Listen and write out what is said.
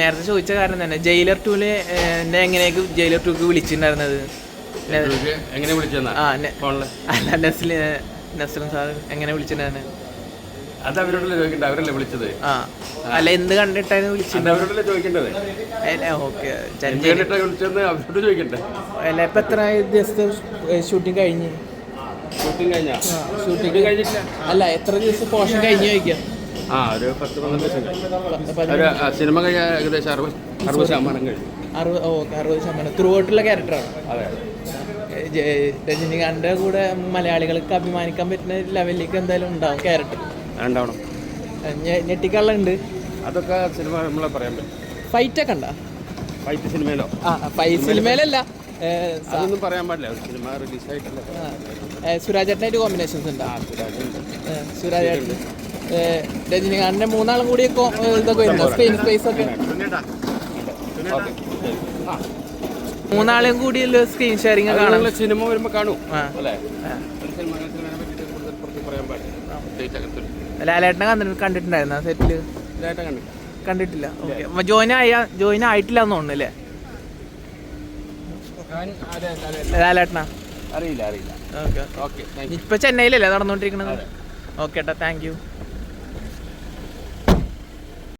നേരത്തെ ചോദിച്ച കാരണം തന്നെ ജയിലർ ടൂൽ എന്നെ എങ്ങനെയൊക്കെ ജയിലർ ടൂക്ക് വിളിച്ചിട്ടുണ്ടായിരുന്നത്? എങ്ങനെ അല്ല നസ്ലി നസ്ലം സാർ എങ്ങനെ വിളിച്ചിട്ടുണ്ടായിരുന്നു? അത് അവരോടല്ലേ ചോദിക്കണ്ടേ? അവരല്ലേ വിളിച്ചത്? ആ അല്ല എന്ത് കണ്ടിട്ടായിരുന്നു അവരോടല്ലേ ചോദിക്കേണ്ടത്? ഓക്കെ അവരോട് ചോദിക്കണ്ടേ? അല്ല ഇപ്പൊ എത്ര ദിവസത്തെ ഷൂട്ടിംഗ് കഴിഞ്ഞ്? ഷൂട്ടിംഗ് കഴിഞ്ഞാ? ഷൂട്ടിംഗ് കഴിഞ്ഞിട്ടില്ല. അല്ല എത്ര ദിവസം പോഷൻ കഴിഞ്ഞു ചോദിക്കാം. ആ ഒരു പത്ത് പന്ത്രണ്ട് ആ, സിനിമ കഴിഞ്ഞാൽ ഏകദേശം അറുപത് അറുപത് ശതമാനം കഴിഞ്ഞു. അറുപത് ഓക്കെ അറുപത് ശതമാനം. ത്രൂ ഔട്ടുള്ള ക്യാരക്ടറാണ്? അതെ. രജനികാന്തിന്റെ കൂടെ മലയാളികൾക്ക് അഭിമാനിക്കാൻ പറ്റുന്ന ലെവലിലേക്ക് എന്തായാലും ഉണ്ടാവും ക്യാരക്ടർ. ഉണ്ടാവണം. ഞെട്ടിക്കള്ളുണ്ട് അതൊക്കെ സിനിമ നമ്മളെ പറയാൻ പറ്റും. ഫൈറ്റ് ഒക്കെ ഉണ്ടോ? ഫൈറ്റ് സിനിമയിലോ? ആ ഫൈറ്റ് സിനിമയിലല്ല. അതൊന്നും പറയാൻ പാടില്ല. സിനിമ റിലീസായിട്ടല്ല. ആ, ഏ, സുരാജേട്ടനായിട്ട് കോമ്പിനേഷൻസ് ഉണ്ടോ? സുരാജേട്ടൻ രജനികാന്തിന്റെ മൂന്നാളും കൂടി ഇതൊക്കെ വരുന്നു. സ്ക്രീൻ സ്പേസ് ഒക്കെ. മൂന്നാളെയും കൂടി സ്ക്രീൻ ഷെയറിംഗ് കാണാനുള്ള സിനിമ വരുമ്പോ കാണൂ. ലാലേട്ടനെ കണ്ടിട്ട് കണ്ടിട്ടുണ്ടായിരുന്നു സെറ്റിൽ കണ്ടിട്ടില്ല. ഓക്കെ ജോയിൻ ആയ ജോയിൻ ആയിട്ടില്ല എന്ന് തോന്നുന്നു അല്ലേ? അതെ അതെ ലാലേട്ടനാ? അറിയില്ല അറിയില്ല. ഓക്കെ ഓക്കെ ഇപ്പൊ ചെന്നൈയിലല്ലേ നടന്നുകൊണ്ടിരിക്കുന്നത് ഓക്കെ ഏട്ടാ താങ്ക് യു